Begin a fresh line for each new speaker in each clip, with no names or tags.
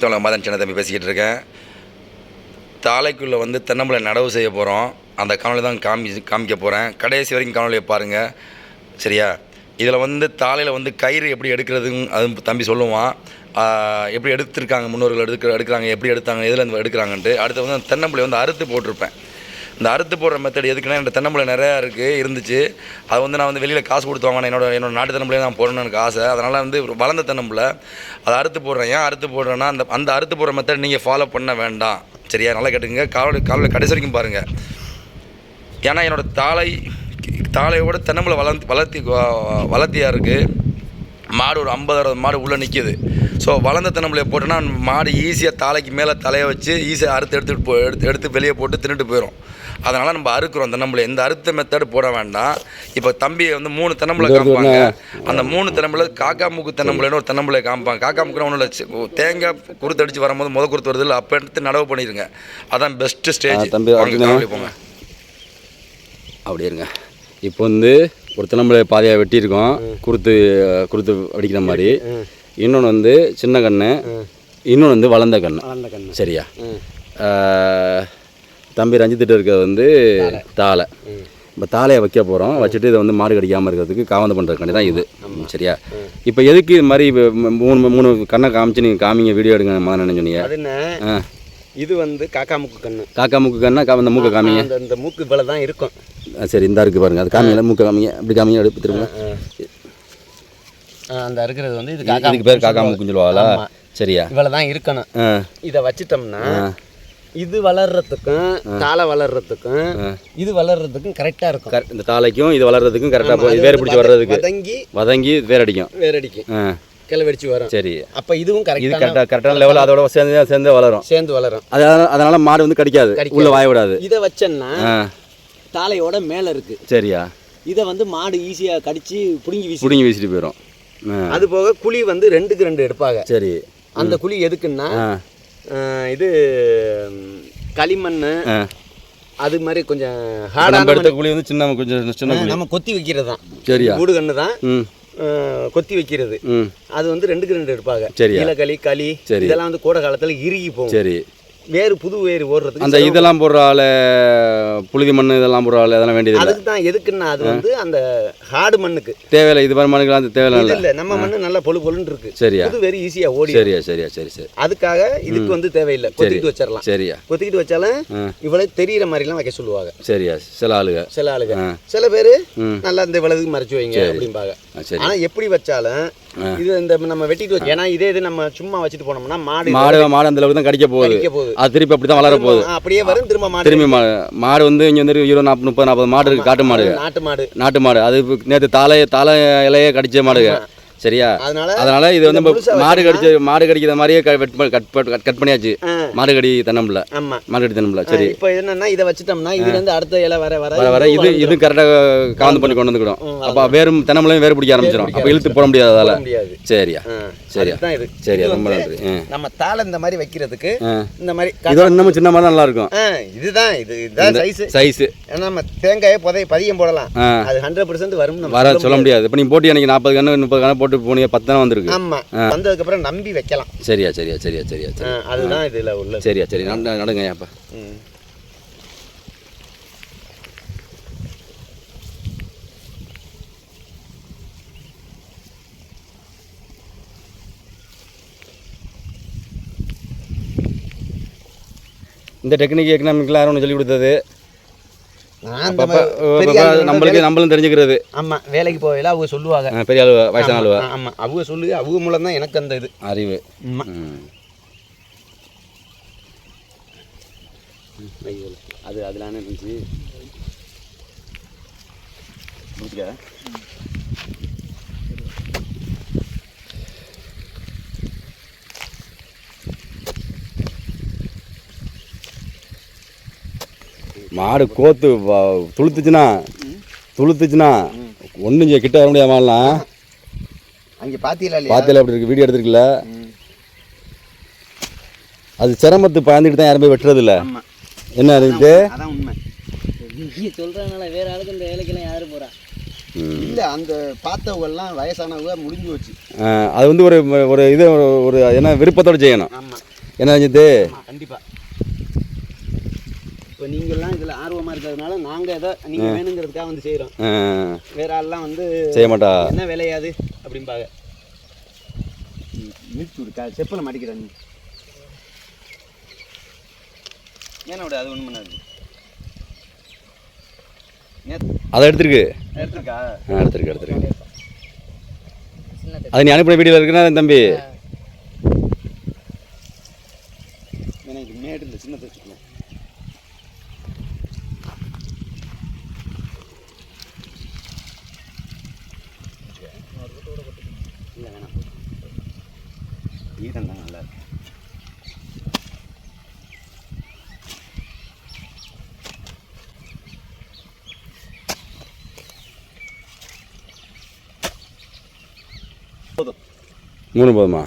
தோழர் மதன் சின்ன தம்பி பேசிக்கிட்டு இருக்கேன். தாலைக்குள்ளே வந்து தென்னம்பளை நடவு செய்ய போகிறோம் அந்த காணொலி தான் காமி காமிக்க போகிறேன் கடைசி வரைக்கும் காணொலியை பாருங்கள் சரியா? இதில் வந்து தாலையில் வந்து கயிறு எப்படி எடுக்கிறதுன்னு அது தம்பி சொல்லுவான். எப்படி எடுத்திருக்காங்க முன்னோர்கள் எடுக்க எடுக்கிறாங்க எப்படி எடுத்தாங்க எதில் எடுக்கிறாங்கன்ட்டு. அடுத்து வந்து அந்த தென்னம்பளை வந்து அறுத்து போட்டிருப்பேன். இந்த அறுத்து போடுற மெத்தட் எதுக்குன்னா என்னோட தென்னம்பிள்ளை நிறையா இருக்குது இருந்துச்சு. அது வந்து நான் வந்து வெளியில் காசு கொடுத்து வாங்கினேன். என்னோட என்னோட நாட்டு தென்னம்பிள்ளையே நான் போடணும்னு எனக்கு ஆசை. அதனால் வந்து ஒரு வளர்ந்த தென்னம்பிள்ளை. அதை அறுத்து போடுறேன். ஏன் அறுத்து போடுறேன்னா அந்த அந்த அறுத்து போடுற மெத்தட் நீங்கள் ஃபாலோ பண்ண வேண்டாம். சரியா? நல்லா கேட்டுங்க காவல் காவலில் கடைசி வரைக்கும் பாருங்கள் ஏன்னா என்னோட தாளை தாளையோட தென்னம்பிள்ளை வளர்த்து வளர்த்தி வளர்த்தியாக இருக்குது மாடு ஒரு ஐம்பது அறுபது மாடு உள்ளே நிற்கிது ஸோ வளர்ந்த தினம்பளையை போட்டோன்னா மாடு ஈஸியாக தலைக்கு மேலே தலையை வச்சு ஈஸியாக அறுத்து எடுத்துகிட்டு போ எடுத்து எடுத்து வெளியே போட்டு தின்னுட்டு போயிடும் அதனால் நம்ம அறுக்கிறோம். தென்னம்பிள்ளை இந்த அறுத்த மெத்தட் போட வேண்டாம். இப்போ தம்பி வந்து மூணு தென்னம்பிள்ளை காமிப்பாங்க அந்த மூணு தென்னம்பிள்ளை காக்கா மூக்கு தென்னம்பிள்ளைன்னு ஒரு தென்னம்பிள்ளை காமிப்பாங்க காக்கா மூக்குன்னு ஒன்றும் இல்லை தேங்காய் குருத்தடிச்சு வரும்போது முத குருத்து வருது இல்லை அப்போ எடுத்து நடவு பண்ணிடுங்க அதான் பெஸ்ட்டு ஸ்டேஜ்
தம்பி.
போங்க.
அப்படி இருங்க. இப்போ வந்து ஒரு தினம்பளை பாதையாக வெட்டியிருக்கோம். குருத்து குருத்து அடிக்கிற மாதிரி. இன்னொன்று வந்து சின்ன கண்ணு. இன்னொன்று வந்து வளர்ந்த கண்ணு. சரியா? தம்பி ரஞ்சித்திட்ட இருக்கிறது வந்து தாளை. இப்போ தாளையை வைக்க போகிறோம் வச்சுட்டு இதை வந்து மாடு கடிக்காமல் இருக்கிறதுக்கு காவந்து பண்ணுறதுக்காண்டி தான் இது. சரியா? இப்போ எதுக்கு இது மாதிரி மூணு மூணு கண்ணை காமிச்சு நீங்கள் காமிங்க வீடியோ எடுங்க மாதிரி சொன்னீங்க?
இது வந்து காக்கா மூக்கு கண்ணு.
காக்கா மூக்கு கண்ணா கா- இந்த மூக்கை காமிங்க.
அந்த இந்த மூக்கு இவ்வளோ தான் இருக்கும்.
சரி இந்த இருக்கு பாருங்க. அது காமிங்க மூக்கை காமிங்க. அப்படி காமிங்க எடுத்து திரும்ப
அந்த இருக்கிறது வந்து இது
இதுக்கு பேர் காக்கா மூக்குன்னு சொல்லுவாங்களா. சரியா.
இவ்வளோ தான் இருக்கணும். இதை வச்சிட்டோம்னா இது வளர்றதுக்கும் தாளை வளர்றதுக்கும் இது வளர்றதுக்கும் கரெக்டாக இருக்கும்.
கரெக்ட் இந்த தாளைக்கும் இது வளர்றதுக்கும் கரெக்டாக போய் வேறு பிடிச்சி வர்றதுக்கு
வதங்கி
வதங்கி வேர் அடிக்கும்.
வேரடிக்கும்.
ஆ.
கிளவடிச்சு வரும்.
சரி.
அப்போ இதுவும்
இது
கரெக்டாக
கரெக்டான லெவலில் அதோட சேர்ந்து சேர்ந்து வளரும்.
சேர்ந்து வளரும்.
அதனால அதனால மாடு வந்து கடிக்காது. உள்ள வாய விடாது.
இதை வச்சோன்னா தாளையோட மேலே இருக்கு.
சரியா.
இதை வந்து மாடு ஈஸியாக கடிச்சு பிடுங்கி வீசி
பிடுங்கி வீசிட்டு போயிடும்
அது போக குழி வந்து ரெண்டுக்கு ரெண்டு எடுப்பாங்க.
சரி.
அந்த குழி எதுக்குன்னா இது களிமண் அது மாதிரி கொஞ்சம் ஹார்டான
எடுத்த குழி வந்து சின்ன கொஞ்சம் சின்ன குழி.
நம்ம கொத்தி வைக்கிறது தான்
சரியா?
கூடு கண்ணு தான். கொத்தி வைக்கிறது. அது வந்து ரெண்டுக்கு ரெண்டு எடுப்பாங்க.
சரியா.
இலக்களி களி
சரி.
இதெல்லாம் வந்து கோடை காலத்துல இறுகி போகும்.
சரி.
வேறு புது வேறு ஓடுறதுக்கு
அந்த இதெல்லாம் போடுற ஆளு புழுதி மண் இதெல்லாம் போடுற ஆளு அதெல்லாம் வேண்டியது
அதுக்கு தான் எதுக்குன்னா அது வந்து அந்த ஹார்டு மண்ணுக்கு.
தேவையில்லை இது மாதிரி மண்ணுக்கெல்லாம் அது தேவையில்லை
இல்ல. நம்ம மண்ணு நல்லா பொழு பொழுன்னு இருக்கு.
சரியா.
புது வேறு ஈஸியா ஓடி
சரியா சரியா சரி சரி.
அதுக்காக இதுக்கு வந்து தேவையில்லை கொத்திக்கிட்டு வச்சிடலாம்.
சரியா.
கொத்திக்கிட்டு வச்சாலும். இவ்வளவு தெரியிற மாதிரிலாம் வைக்க சொல்லுவாங்க.
சரியா சில ஆளுங்க
சில ஆளுங்க
ஆ.
சில பேர் நல்லா இந்த இவ்வளவுக்கு மறைச்சு வைங்க அப்படிம்பாங்க.
ஆ, சரி.
ஆனா எப்படி வச்சாலும் இது இந்த நம்ம வெட்டிட்டு வச்சு ஏன்னா இதே இது நம்ம சும்மா வச்சுட்டு போனோம்னா மாடு
மாடு மாடு அந்த அளவுக்கு தான் கடிக்க போகுது. அது திருப்பி அப்படி தான் வளர போகுது.
அப்படியே வரும் திரும்ப மாடு
திரும்பி மாடு வந்து இங்கே வந்து இருபது நாற்பது முப்பது நாற்பது மாடு இருக்கு காட்டு மாடு.
நாட்டு மாடு.
நாட்டு மாடு. அது நேற்று தாளை தாளை இலையே கடிச்ச மாடுங்க. சரியா?
அதனால
இது வந்து மாடு கடிச்ச மாடு கடிக்கிற மாதிரியே கட் பண்ணி- கட் கட் பண்ணியாச்சு. மாடு கடி தென்னம்பில்ல
ஆமா.
மாடு கடி தென்னம்பில்ல சரி.
இப்போ என்னன்னா இதை வச்சுட்டோம்னா இதுல இருந்து அடுத்த இலை வர வர
வர இது இது கரெக்டாக காந்து பண்ணி கொண்டு வந்துக்கிடும். அப்போ வேறு தென்னம்பிள்ளையும் வேறு பிடிக்க ஆரம்பிச்சிடும் அப்போ இழுத்து போட முடியாது அதால. சரியா. சரியா. சரியா. ரொம்ப நன்றி.
நம்ம தாளை இந்த மாதிரி வைக்கிறதுக்கு. இந்த மாதிரி
இதோட இன்னமும் சின்ன மாதிரி நல்லா இருக்கும்
இதுதான். இது இதுதான் சைஸ்
சைஸு
ஏன்னா நம்ம தேங்காயை புதை பதியம் போடலாம். அது ஹண்ட்ரட் பர்சன்ட் வரும்.
வர சொல்ல முடியாது. இப்போ நீங்கள் போட்டு எனக்கு நாற்பது கண்ணு முப்பது கண்ணு போட்டு போனீங்க பத்து தானே வந்திருக்கு?
ஆமா. வந்ததுக்கு அப்புறம் நம்பி வைக்கலாம்.
சரியா சரியா சரியா சரியா சரி
அதுதான் இதுல உள்ளது
சரியா சரி நட- நடங்க அப்போ. இந்த டெக்னிக் எக்கனாமிக்கெலாம் யாரும் சொல்லி கொடுத்தது
நான் இந்த
அப்பப்போ
மாதிரி பெரிய ஆளுங்க
நம்மளுக்கு நம்மளும் தெரிஞ்சுக்கிறது.
ஆமா வேலைக்கு போகல அவங்க சொல்லுவாங்க.
பெரிய ஆளு வயசான ஆளுவ?
ஆமா, ஆமா அவங்க சொல்லு அவங்க மூலம் தான் எனக்கு அந்த இது.
அறிவு.
அது அதெல்லாம் இருந்துச்சு
மாடு கோத்து வ- துளுத்துச்சுன்னா துளுத்துச்சுன்னா ஒன்றும் கிட்ட வர முடியாத மாதிரிலாம்
அங்க இல்லையா?
பார்த்துல அப்படி இருக்கு? வீடியோ எடுத்துருக்குல்ல அது சிரமத்து பாய்ந்துட்டு தான் யாரும் போய் வெட்டுறது இல்ல என்ன இருக்கு
அதான் உண்மை.
நீ சொல்கிறதுனால வேற ஆளுக்கு இந்த வேலைக்கெல்லாம் யாரு போகிறா
இல்லை அந்த பார்த்தவங்கெல்லாம் வயசானவங்க முடிஞ்சு வச்சு
ஆ, அது வந்து ஒரு ஒரு இது ஒரு என்ன விருப்பத்தோடு செய்யணும். என்ன
ஆமாம் கண்டிப்பாக இப்போ நீங்கள்லாம் இதில் ஆர்வமாக இருக்கிறதுனால நாங்கள் எதை நீங்கள் வேணுங்கிறதுக்காக வந்து செய்கிறோம் வேற ஆள்லாம் வந்து
செய்ய மாட்டா?
என்ன விளையாது அப்படிம்பாங்க. மிதிச்சு விடுக்கா செப்பலை மாட்டிக்கிறேன் நீ. ஏன்னா விட அது ஒன்றும் பண்ணாது.
அதை எடுத்துருக்கு.
எடுத்துருக்கா?
எடுத்துருக்கு எடுத்துருக்கு. அது நீ அனுப்பின வீடியோவில் இருக்குன்னா தம்பி.
இது மேடு இல்லை சின்ன வச்சுக்கலாம் இல்லை வேணாம் ஈரம் தான் நல்லா இருக்கு போதும்
மூணு போதுமா?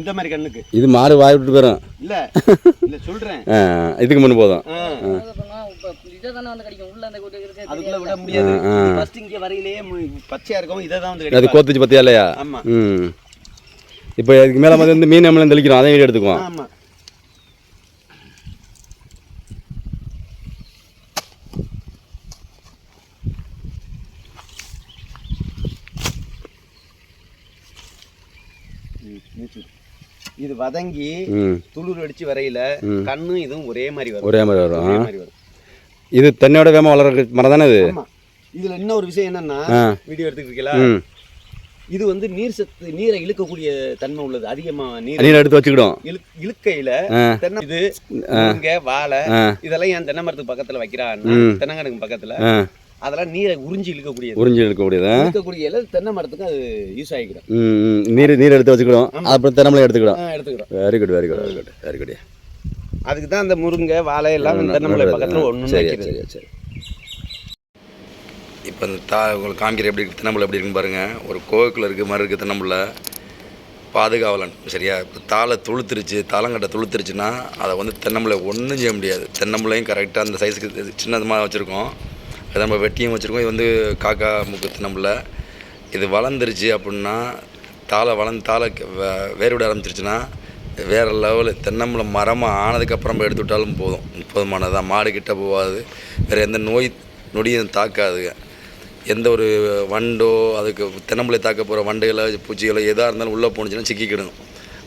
இந்த மாதிரி கண்ணுக்கு.
இது மாடு வாய் விட்டு போயிடும்
இல்ல இல்ல சொல்றேன்.
இதுக்கு மூணு போதும்.
அதுக்குள்ள விட முடியாது. ஃபர்ஸ்ட் இங்க வரையிலேயே பச்சையா இருக்கும் இதை தான் வந்து
அது கோத்துச்சு பத்தியா இல்லையா?
ஆமா.
இப்போ இதுக்கு மேலே வந்து மீன் நம்மளும் தெளிக்கிறோம் அதையும் எடுத்துக்குவோம்.
ஆமா ம், நீச்சு. இது வதங்கி துளிர் அடிச்சு வரையில கண்ணும் இதுவும் ஒரே மாதிரி வரும்.
ஒரே மாதிரி வரும். இது தென்னையோட வேகமாக வளர்ற மரம் தானே இது
இதுல இன்னொரு விஷயம் என்னன்னா. வீடியோ
ம்.
இது வந்து நீர் சத்து நீரை இழுக்கக்கூடிய தன்மை உள்ளது. அதிகமா நீர்
நீர் எடுத்து வச்சுக்கிடும்.
இழு இழுக்கையில. தென்னை இது இங்க வாழை. இதெல்லாம் என் தென்னை மரத்துக்கு பக்கத்துல வைக்கிறான்னா
ம்.
தென்னங்கனுக்கு பக்கத்துல அதெல்லாம் நீரை உறிஞ்சி இழுக்கக்கூடியது.
உறிஞ்சி எடுக்கக்கூடியது
இழுக்கக்கூடிய இலை தென்னை மரத்துக்கு அது யூஸ் ஆகிக்கிறோம்
ம் ம். நீர் நீர் எடுத்து வச்சுக்கிடும். அப்புறம் திறமலை எடுத்துக்கிடும்.
எடுத்துக்கிறோம்
very good very good very good very good
அதுக்கு தான் அந்த முருங்கை வாழை எல்லாம் தென்னை மலை பக்கத்துல ஒண்ணு
சரி சரி சரி.
இப்போ இந்த தா உங்களுக்கு காமிக்கிற எப்படி இருக்கு தென்னம்பிள்ளை எப்படி இருக்குன்னு பாருங்கள் ஒரு கோவிக்குள்ள இருக்க மாதிரி இருக்குது தென்னம்பிள்ளை பாதுகாவலன் சரியா? இப்போ தாளை துளுத்துருச்சு தாளங்கட்டை துளுத்துருச்சுன்னா அதை வந்து தென்னம்பிள்ளை ஒன்றும் செய்ய முடியாது. தென்னம்பிள்ளையும் கரெக்டாக அந்த சைஸுக்கு சின்னதமாக வச்சுருக்கோம். நம்ம வெட்டியும் வச்சுருக்கோம். இது வந்து காக்கா முக்கு தென்னம்பிள்ளை இது வளர்ந்துருச்சு அப்படின்னா தாளை வளர்ந்து தாளை வேறுவிட ஆரம்பிச்சிருச்சுன்னா வேறு லெவலு தென்னம்பிள்ளை மரமாக ஆனதுக்கப்புறம் எடுத்து விட்டாலும் போதும். போதுமானதான் மாடு கிட்ட போகாது. வேறு எந்த நோய் நொடியும் தாக்காதுங்க எந்த ஒரு வண்டோ அதுக்கு தென்னம்பிள்ளை தாக்க போகிற வண்டுகளோ பூச்சிகளோ எதாக இருந்தாலும் உள்ளே போணுச்சுன்னா சிக்கிக்கிடும்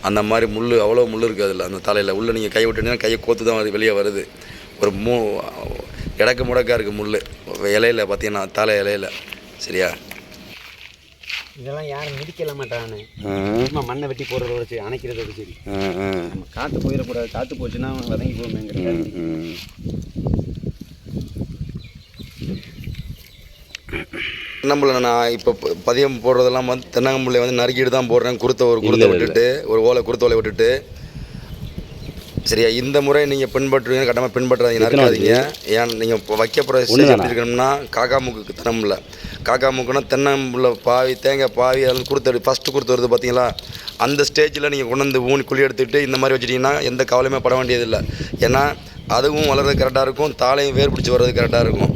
அந்த மாதிரி முள் அவ்வளோ முள் இருக்குது அதில் அந்த தலையில். உள்ளே நீங்கள் கை விட்டீங்கன்னா கையை கோத்து தான் அது வெளியே வருது. ஒரு மூ இடக்கு முடக்கா இருக்குது முள் இலையில பார்த்தீங்கன்னா தலை இலையில. சரியா?
இதெல்லாம் யாரும் மிதிக்கல மாட்டானே. சும்மா மண்ணை வெட்டி போடுறதோட சரி அணைக்கிறதோட சரி.
ஆ ஆ.
நம்ம காற்று போயிடக்கூடாது. காற்று போச்சுன்னா வதங்கி
ம்.
தென்னம்பிள்ளை நான் இப்போ பதியம் போடுறதெல்லாம் வந்து தென்னம்பிள்ளை வந்து நறுக்கிட்டு தான் போடுறேன். குருத்தை ஒரு குருத்தை. விட்டுட்டு ஒரு ஓலை குருத்த ஓலை விட்டுட்டு. சரியா? இந்த முறை நீங்கள் பின்பற்றுவீங்க கட்டாமல் பின்பற்றாதீங்க
எத்தனை
நறுக்காதீங்க. ஏன் நீங்கள் இப்போ வைக்க போகிற? எப்படி இருக்கணும்னா காக்கா மூக்கு தென்னம்பிள்ளை காக்கா மூக்குன்னா தென்னம்பிள்ளை பாவி தேங்காய் பாவி அதில் குருத்து ஃபஸ்ட்டு குருத்து வருது பார்த்தீங்களா அந்த ஸ்டேஜில் நீங்கள் கொண்டு வந்து ஊனி குழி எடுத்துக்கிட்டு இந்த மாதிரி வச்சிட்டிங்கன்னா எந்த கவலையுமே பட வேண்டியதில்லை. ஏன்னா அதுவும் வளர்றது கரெக்டாக இருக்கும் தாளையும் வேர் பிடிச்சி வர்றது கரெக்டாக இருக்கும்.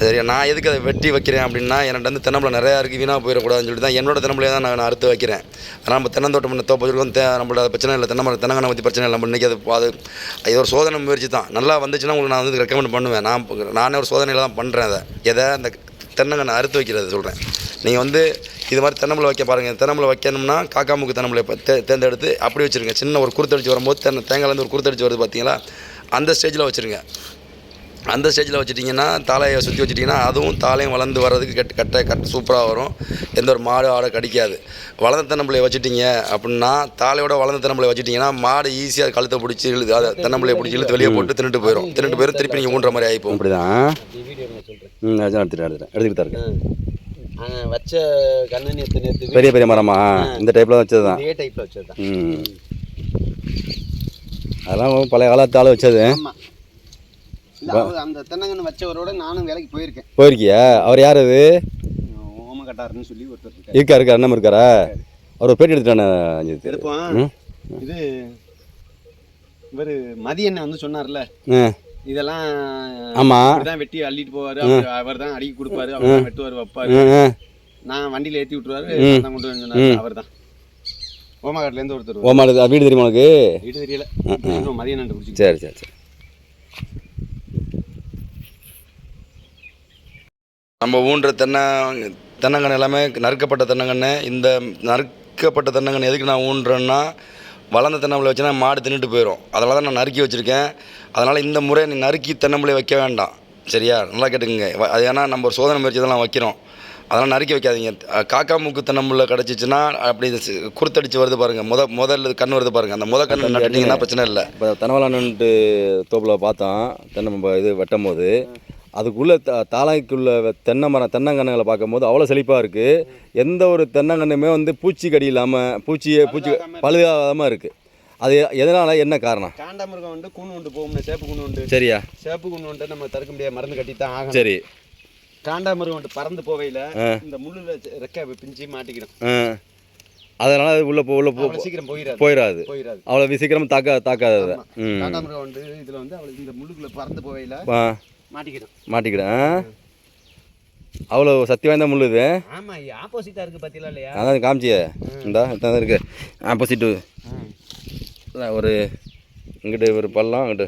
சரியா நான் எதுக்கு அதை வெட்டி வைக்கிறேன் அப்படின்னா என்கிட்ட வந்து தென்னம்பிள்ளை நிறையா இருக்குது வீணாக போயிடக்கூடாதுன்னு சொல்லிட்டு தான் என்னோட தென்னம்பிள்ளையை தான் நான் அறுத்து வைக்கிறேன். ஆனால் நம்ம தென்னந்தோட்டம் பண்ண தோப்பு வச்சிருக்கோம் தே நம்மளோட பிரச்சனை இல்லை தென்னமரம் தென்னங்கனை பற்றி பிரச்சனை இல்லை நம்ம இன்றைக்கி அது அது இது ஒரு சோதனை முயற்சி தான். நல்லா வந்துச்சுன்னா உங்களுக்கு நான் வந்து ரெக்கமெண்ட் பண்ணுவேன். நான் நானே ஒரு சோதனையில் தான் பண்ணுறேன் அதை. எதை? அந்த தென்னங்கனை அறுத்து வைக்கிறது சொல்கிறேன் நீங்கள் வந்து இது மாதிரி தென்னம்பிள்ளை வைக்க பாருங்கள் தென்னம்பிள்ளை வைக்கணும்னா காக்காமுக்கு தென்னம்பிள்ளை தே தேர்ந்தெடுத்து அப்படி வச்சுருங்க. சின்ன ஒரு குருத்தடிச்சு வரும்போது தென்னை தேங்காயிலேருந்து ஒரு குருத்தடிச்சு வருது பார்த்தீங்களா அந்த ஸ்டேஜில் வச்சுருங்க. அந்த ஸ்டேஜில் வச்சுட்டிங்கன்னா தாளையை சுற்றி வச்சிட்டிங்கன்னா அதுவும் தாளையும் வளர்ந்து வர்றதுக்கு கட் கட்ட கட் சூப்பராக வரும். எந்த ஒரு மாடு ஆடை கடிக்காது. வளர்ந்த தென்னம்பிள்ளையை வச்சுட்டிங்க அப்படின்னா தாளையோட வளர்ந்த தென்னம்பிள்ளை வச்சுட்டிங்கன்னா மாடு ஈஸியாக கழுத்தை பிடிச்சி இழுது அதை தென்னம்பிள்ளையை பிடிச்சி இழுத்து வெளியே போட்டு தின்னுட்டு போயிடும் தின்னுட்டு போயிடும் திருப்பி நீங்கள் ஊன்ற மாதிரி ஆகிப்போம்
அப்படி தான்
வீடியோ நான் சொல்கிறேன்
ம் அதான் எடுத்துட்டேன் எடுத்துட்டேன். எடுத்துக்கிட்டு இருக்கேன்.
வச்ச கண்ணு நேற்று நேற்று
பெரிய பெரிய மரமா? இந்த டைப்பில் வச்சது தான்.
டைப்பில் வச்சது தான்.
அதெல்லாம் பழைய காலத்து ஆள் வச்சது.
அந்த தென்னங்கன்று வச்சவரோட நானும் வேலைக்கு போயிருக்கேன்.
போயிருக்கியா? அவர் யார் அது?
ஓம கட்டாருன்னு சொல்லி ஒருத்தர் இருக்காரு.
இருக்கா இருக்கா அண்ணன் இருக்காரா? அவர் பேட்டி எடுத்துட்டானே ம்?
இது இவர் மதியண்ணன் வந்து சொன்னார்ல. இதெல்லாம்
ஆமாம்
தான் வெட்டி அள்ளிட்டு போவாரு. அவர் தான் அடிக்கி கொடுப்பாரு. அவர் தான் வெட்டுவார் வைப்பாரு. நான் வண்டியில் ஏற்றி விட்டுருவாரு நான் தான் கொண்டு வந்து சொன்னாரு. அவர் தான் ஓமாகாட்டிலேருந்து ஒருத்தர் வருவாரு.
ஓமா வீடு தெரியுமா உனக்கு?
வீடு தெரியல. பிடிச்சி
சரி சரி சரி.
நம்ம ஊன்ற தென்னை தென்னங்கன்று எல்லாமே நறுக்கப்பட்ட தென்னங்கன்று. இந்த நறுக்கப்பட்ட தென்னங்கன்று எதுக்கு நான் ஊன்றேன்னா வளர்ந்த தென்னம்பிள்ளை வச்சுனா மாடு தின்னுட்டு போயிடும் அதனால தான் நான் நறுக்கி வச்சுருக்கேன். அதனால் இந்த முறை நீ நறுக்கி தென்னம்பிள்ளை வைக்க வேண்டாம். சரியா? நல்லா கேட்டுக்குங்க. அது ஏன்னா நம்ம ஒரு சோதனை முயற்சி தான் வைக்கிறோம். அதெல்லாம் நறுக்கி வைக்காதீங்க. காக்கா மூக்கு தென்னம்பிள்ளை கிடச்சிச்சின்னா அப்படி இது சி- குருத்தடிச்சு வருது பாருங்கள் முத முதல்ல கண் வருது பாருங்கள் அந்த முத கண் நட்டுட்டிங்கன்னா பிரச்சனை இல்லை.
இப்போ தென்னவலான்ட்டு தோப்பில் பார்த்தோம் தென்னை ம- இது வெட்டும் போது அதுக்குள்ளே த தாளைக்குள்ள வெ- தென்னை மரம் தென்னங்கன்றுகளை பார்க்கும்போது அவ்வளோ செழிப்பாக இருக்குது எந்த ஒரு தென்னங்கன்றுமே வந்து பூச்சி கடி இல்லாமல் பூச்சியே பூச்சி பழுதாகாமல் இருக்குது அது எதனால் என்ன காரணம்?
காண்டாமிருகம் வந்து கூணு உண்டு போகும்னு சேப்பு கூணு உண்டு.
சரியா.
சேப்பு கூணு உண்டு நம்ம தடுக்க முடியாது மருந்து கட்டி தான் ஆகணும்.
சரி.
காண்டாமிருகம் வந்து பறந்து போவையில் இந்த முள்ளுல ரெக்கை பிஞ்சு மாட்டிக்கிறோம்
அதனால் அது உள்ளே போ உள்ளே
அவ்வளோ சீக்கிரம் போயிடாது
போயிடாது அவ்வளோ சீக்கிரம் தாக்க தாக்காது
காண்டாமிருகம் வந்து இதில் வந்து அவளுக்கு இந்த முள்ளுக்குள்ள பறந்து போவையில்
ஆ
மாட்டிக்கிறோம்
மாட்டிக்கிட்டேன் அவ்வளோ சக்தி வாய்ந்த முள் இது.
ஆமா ஆப்போசிட்டா இருக்கு பத்திலாம் இல்லையா?
அதான் காமிச்சியே. இந்தா இதான் இருக்கு. ஆப்போசிட்டு ஒரு இங்கிட்டு ஒரு பள்ளம் அங்கிட்டு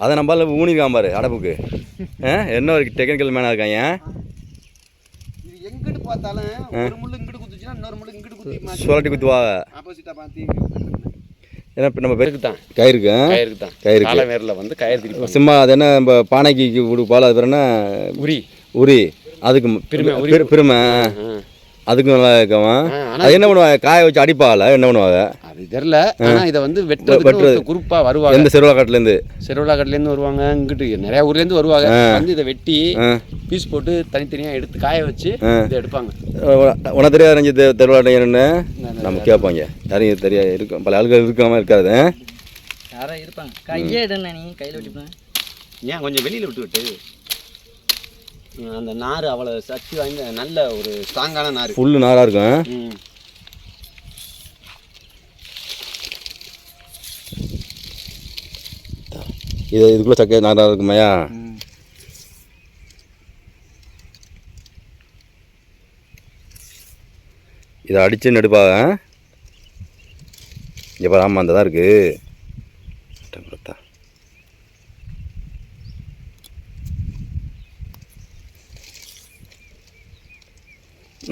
அதை நம்மளால ஊனிருக்கான் பாரு அடப்புக்கு. என்ன ஒரு டெக்னிக்கல் மேனாக இருக்காங்க
எங்கிட்டு பார்த்தாலும் ஒரு முள்ளு இங்கிட்டு குத்துச்சுன்னா இன்னொரு முள்ளு இங்கிட்டு குத்தி மாட்டி
சுழட்டி குத்துவா?
ஆப்போசிட்டா பார்த்து
ஏன்னா இப்போ நம்ம பேருக்கு
தான்.
கயிறுக்கு?
கயிறுக்கு தான்.
கயிறுக்கு.
கால வேரில் வந்து கயிறு திருப்பி
சும்மா அது என்ன நம்ம பானைக்கு கொடுப்பால அது பேர் என்ன?
உரி.
உரி. அதுக்கு
பெருமை,
பெருமை அதுக்கு நல்லா இருக்கவன். அது என்ன பண்ணுவாங்க? காய வச்சு அடிப்பால என்ன பண்ணுவாங்க?
அது தெரியல. ஆனா இதை வந்து வெட்டுறதுக்கு
வெட்டுறது.
ஒரு குரூப்பா வருவாங்க.
எந்த செருவா காட்டுலேருந்து?
செருவலாக்கட்லேருந்து வருவாங்க இங்கிட்டு நிறைய ஊர்லேருந்து வருவாங்க. வந்து இதை வெட்டி பீஸ் போட்டு தனித்தனியா எடுத்து காய வச்சு இதை எடுப்பாங்க.
உனக்கு தெரியாது ரஞ்சித் தெருவாட்டையன்னு நம்ம கேட்பாங்க. யாரையும் தெரியாது இருக்கும். பல ஆளுகள் இருக்காம இருக்காது.
யாரா இருப்பாங்க. கையே எடுண்ணா நீ கையில் விட்டுப்பேன்.
ஏன் கொஞ்சம் வெளியில விட்டு விட்டு. அந்த நார் அவ்வளோ சக்தி வாய்ந்த நல்ல ஒரு ஸ்ட்ராங்கான நார்
ஃபுல்லு நாராக இருக்கும் இது இதுக்குள்ளே சக்கை நாராக இருக்குமையா இதை அடித்து நடுப்பாக இங்கே பாரு ஆமாம் அந்த தான் இருக்குது பார்த்தா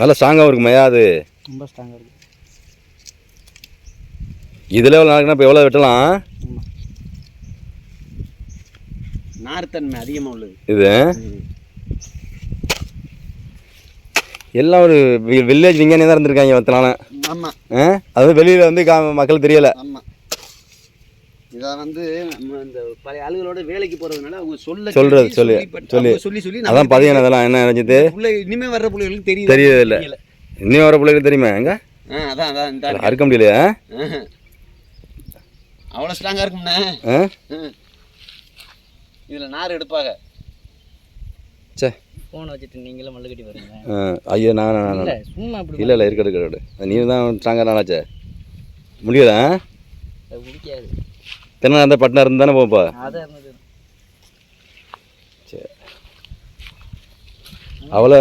நல்லா ஸ்ட்ராங்காகவும் இருக்குமையா அது.
ரொம்ப ஸ்ட்ராங்காக இருக்குது
இதில் எவ்வளோ நாளைக்குன்னா இப்போ எவ்வளோ வெட்டலாம்?
நார்த்தன்மை அதிகமாக உள்ளது.
இது? எல்லாம் ஒரு வில்லேஜ் விஞ்ஞானி தான் இருந்திருக்காங்க மற்றனால
ஆமாம்
அது வெளியில் வந்து மக்கள் தெரியலை.
ஆமாம் இதை வந்து நம்ம இந்த பழைய ஆளுகளோட வேலைக்கு போகிறதுனால அவங்க சொல்ல
சொல்றது, சொல்லி, சொல்லி.
சொல்லி. சொல்லி
அதான் பதியம் அதெல்லாம் என்ன நினைச்சது
புள்ள இனிமே வர்ற பிள்ளைகளுக்கு தெரியுது?
தெரியவே இல்லை இன்னும் வர பிள்ளைகளுக்கு தெரியுமா எங்க?
ஆ அதான் அதான்.
அறுக்க முடியலையா.
அவ்வளோ ஸ்ட்ராங்காக இருக்கும்ண்ணே. இதுல நார் எடுப்பாங்க.
சே
ஃபோனை வச்சுட்டு நீங்களும் மல்லு கட்டி வருங்க
ஆ, ஐயோ நான்
சும்மா அப்படி
இல்லை இல்லை இருக்க இருக்க இருக்கு. நீ தான் ஸ்ட்ராங்காக நானாச்சே முடியல ஆ?
அது பிடிக்காது
தென்னை அந்த பட்டினம் இருந்து தானே போப்பா சரி அவ்வளோ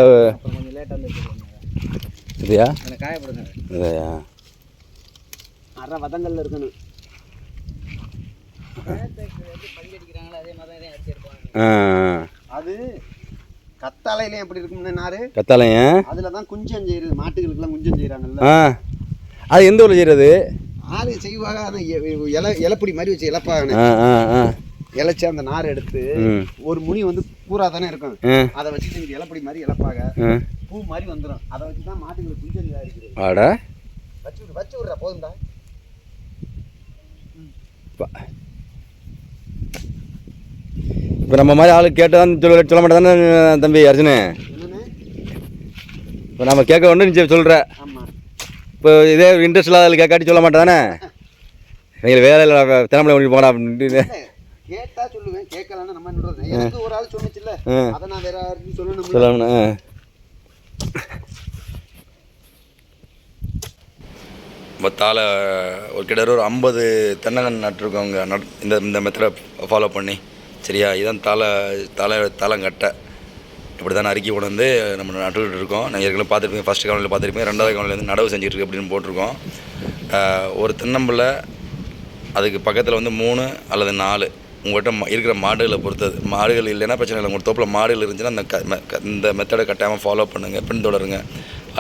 இதுயா? இதையா?
அரை வதங்கல்ல இருக்கணும்.
அதே
கத்தாழையிலையும் எப்படி இருக்கும்னு நாரு
கத்தாழையா
அதுல தான் குஞ்சம் செய்யறது மாட்டுகளுக்கெல்லாம் குஞ்சம் செய்யறாங்கல்ல.
அது எந்த ஊரில் செய்கிறது
ஆறு எ- இலை இலப்படி மாதிரி வச்சு
ஆ
இலைச்சி அந்த நார் எடுத்து ஒரு முனி வந்து பூரா தானே இருக்கும். அதை வச்சுட்டு இங்க இலப்படி மாதிரி இலப்பாங்க
ஆ.
பூ மாதிரி வந்துடும் அதை வச்சு தான் மாட்டுகளுக்கு குஞ்சம் தயாரிக்கிறது
ஆட
வச்சு விடு வச்சு விட்றா போதும்டா.
இப்போ நம்ம மாதிரி ஆளு கேட்டதான் சொல்ல சொல்ல மாட்டேதானே தம்பி அர்ஜுனு? இப்போ நம்ம கேட்க ஒன்று நீ சொல்கிற
ஆமா.
இப்போ இதே இன்ட்ரெஸ்ட் இல்லாத கேட்காட்டி சொல்ல மாட்டேதானே நீங்கள் வேலை இல்லை தினமலை ஒன்று போடா அப்படின்ட்டு
இல்ல, கேட்டா சொல்லுவேன் கேட்கலன்னா நம்ம என்னறது எனக்கு ஒரு ஆள் சொன்னுச்சுல்ல. அதை நான் வேற யாருக்கும் சொல்லணும்
சொல்லணும்
தாளை ஒரு கிட்ட ஒரு ஐம்பது தென்னங்கன்று நட்டுருக்கோங்க நட் இந்த இந்த மெத்தடை ஃபாலோ பண்ணி சரியா? இதான் தாளை தலை தாளங்கட்டை இப்படி தான் நறுக்கி கொண்டு வந்து நம்ம நட்டுக்கிட்டு இருக்கோம். நான் ஏற்கனவே பார்த்துருப்பேன் ஃபஸ்ட் கவனில் பார்த்துருப்பேன் ரெண்டாவது கவனிலேருந்து வந்து நடவு செஞ்சுட்டு இருக்கு அப்படின்னு போட்டிருக்கோம். ஒரு தென்னம்பிள்ளை அதுக்கு பக்கத்தில் வந்து மூணு அல்லது நாலு. உங்கள்கிட்ட இருக்கிற மாடுகளை பொறுத்தது. மாடுகள் இல்லைன்னா பிரச்சனை இல்லை. உங்கள் தோப்பில் மாடுகள் இருந்துச்சுன்னா அந்த க இந்த மெத்தடை கட்டாயமாக ஃபாலோ பண்ணுங்கள் பின்தொடருங்க.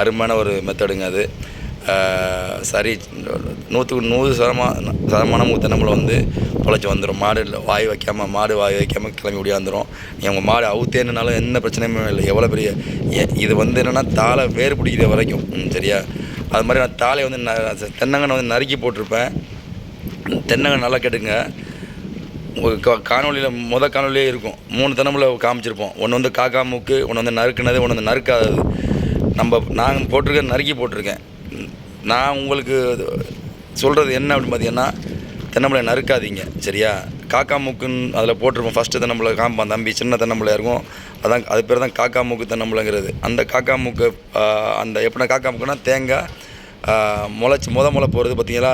அருமையான ஒரு மெத்தடுங்க அது. சரி நூற்றுக்கு நூறு சதமான சதமானம் உங்கள் வந்து பொழைச்சி வந்துடும் மாடு இல்லை வாய் வைக்காமல் மாடு வாய் வைக்காமல் கிளம்பி ஓடியாந்துடும் நீங்கள் உங்கள் மாடு அவுத்தேன்னாலும் எந்த பிரச்சனையுமே இல்லை. எவ்வளோ பெரிய இது வந்து என்னென்னா தாளை வேறு பிடிக்கிற வரைக்கும். சரியா? அது மாதிரி நான் தாலையை வந்து ந தென்னங்கனை வந்து நறுக்கி போட்டிருப்பேன். தென்னங்கை நல்லா கேட்டுங்க. கா காணொலியில் முத காணொலியே இருக்கும். மூணு தென்னம்பிள்ளை காமிச்சிருப்போம். ஒன்று வந்து காக்கா மூக்கு ஒன்று வந்து நறுக்குனது ஒன்று வந்து நறுக்காதது. நம்ம நாங்கள் போட்டிருக்கேன் நறுக்கி போட்டிருக்கேன். நான் உங்களுக்கு சொல்கிறது என்ன அப்படின்னு பார்த்தீங்கன்னா தென்னம்பிள்ளை நறுக்காதீங்க சரியா? காக்கா மூக்குன்னு அதில் போட்டிருப்போம். ஃபஸ்ட்டு தென்னம்பிள்ளை காம்பான் தம்பி சின்ன தென்னம்பிள்ளையா இருக்கும். அதான் அது பேர் தான் காக்கா மூக்கு தென்னம்பிள்ளைங்கிறது. அந்த காக்கா மூக்கு அந்த எப்படின்னா காக்கா மூக்குன்னா தேங்காய் முளைச்சி முத முளை போகிறது பார்த்தீங்களா?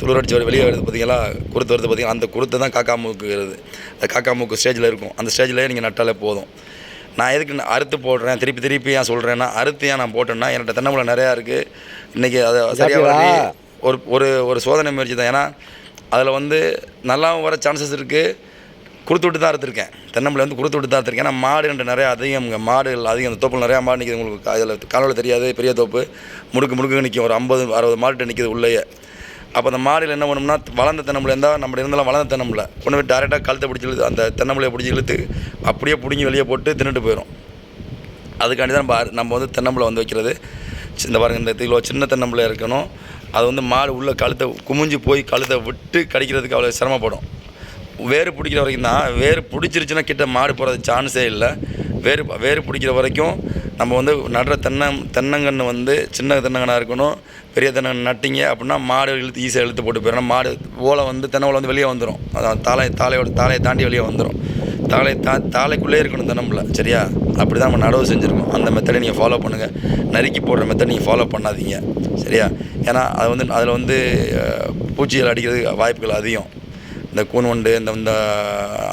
துளிரடிச்சு வர வெளியே வருது பார்த்தீங்களா? குருத்து வருது பார்த்தீங்களா? அந்த குருத்து தான் காக்கா மூக்குங்கிறது. அந்த காக்கா மூக்கு ஸ்டேஜில் இருக்கும். அந்த ஸ்டேஜ்லேயே நீங்கள் நட்டாலே போதும். நான் எதுக்கு நான் அறுத்து போடுறேன்? திருப்பி திருப்பி ஏன் சொல்கிறேன்னா அறுத்து ஏன் நான் போட்டேன்னா என்கிட்ட தென்னம்பழம் நிறையா இருக்குது இன்றைக்கி அதை சரியாக ஒரு ஒரு ஒரு சோதனை முயற்சி தான். ஏன்னா அதில் வந்து நல்லாவும் வர சான்சஸ் இருக்குது கொடுத்து விட்டு தான் அறுத்துருக்கேன். தென்னம்பிள்ளை வந்து கொடுத்து விட்டு தான் அறுத்துருக்கேன். ஏன்னா மாடு என்கிட்ட நிறையா அதிகம் இங்கே மாடுகள் அதிகம் அந்த தோப்பில் நிறையா மாடு நிற்கிது உங்களுக்கு அதில் காணொலி தெரியாது பெரிய தோப்பு. முடுக்கு முடுக்கு நிற்கும் ஒரு ஐம்பது அறுபது மாடுகிட்ட நிற்கிது உள்ளேயே. அப்போ அந்த மாடியில் என்ன பண்ணோம்னா வளர்ந்த தென்னம்பிள்ளை இருந்தால் நம்ம இருந்தாலும் வளர்ந்த தென்னம்பிள்ளை. கொண்டு போய் டேரெக்டாக கழுத்தை பிடிச்சி இழுத்து அந்த தென்னம்பிள்ளையை பிடிச்சி இழுத்து அப்படியே பிடுங்கி வெளியே போட்டு தின்னுட்டு போயிடும் அதுக்காண்டி தான் நம்ம நம்ம வந்து தென்னம்பிள்ளை வந்து வைக்கிறது. இந்த பாருங்கள் இந்த கிலோ சின்ன தென்னம்பிள்ளை இருக்கணும். அது வந்து மாடு உள்ளே கழுத்தை குமிஞ்சு போய் கழுத்தை விட்டு கடிக்கிறதுக்கு அவ்வளோ சிரமப்படும். வேறு பிடிக்கிற வரைக்கும் தான் வேறு பிடிச்சிருச்சுன்னா கிட்ட மாடு போகிறது சான்ஸே இல்லை. வேறு வேறு பிடிக்கிற வரைக்கும் நம்ம வந்து நடுற தென்னை தென்னங்கன்று வந்து சின்ன தென்னங்கனாக இருக்கணும் பெரிய தென்னங்கன்று நட்டிங்க அப்படின்னா மாடு இழுத்து ஈஸியாக இழுத்து போட்டு போயிடும் மாடு ஓலை வந்து தென்னை ஓலை வந்து வெளியே வந்துடும் அதான் தாலை தாலையோட தாலையை தாண்டி வெளியே வந்துடும் தாலை தா தாலைக்குள்ளே இருக்கணும் தென்னம்பில் சரியா? அப்படி தான் நம்ம நடவு செஞ்சுருக்கோம். அந்த மெத்தடை நீங்கள் ஃபாலோ பண்ணுங்கள் நறுக்கி போடுற மெத்தட் நீங்கள் ஃபாலோ பண்ணாதீங்க சரியா? ஏன்னா அது வந்து அதில் வந்து பூச்சிகள் அடிக்கிறதுக்கு வாய்ப்புகள் அதிகம். இந்த கூன் வண்டு இந்த இந்த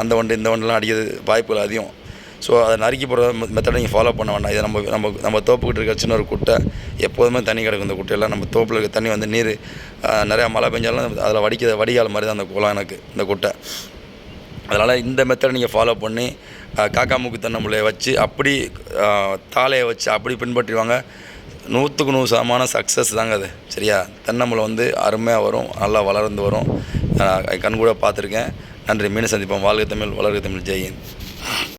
அந்த வண்டு இந்த வண்டுலாம் அடிக்கிறது வாய்ப்புகள் அதிகம். ஸோ அதை நறுக்கி போடுற மெத்தடை நீங்கள் ஃபாலோ பண்ண வேண்டாம். இதை நம்ம நம்ம நம்ம தோப்புக்கிட்டு இருக்க சின்ன ஒரு குட்டை எப்போதுமே தண்ணி கிடக்கும் இந்த குட்டையெல்லாம். நம்ம தோப்பில் இருக்க தண்ணி வந்து நீர் நிறையா மழை பெஞ்சாலும் அதில் வடிக்கிற வடிகால் மாதிரி தான் அந்த குளம் எனக்கு இந்த குட்டை. அதனால் இந்த மெத்தடை நீங்கள் ஃபாலோ பண்ணி காக்கா மூக்கு வச்சு அப்படி தாலையை தாளையை வச்சு அப்படி பின்பற்றிவாங்க நூற்றுக்கு நூறு சதமான சக்ஸஸ் தாங்க அது. சரியா? தென்னம்பளை வந்து அருமையாக வரும் நல்லா வளர்ந்து வரும். கண்கூட பார்த்துருக்கேன். நன்றி. மீன் சந்திப்போம். வாழ்க தமிழ் வளர்க தமிழ். ஜெயின்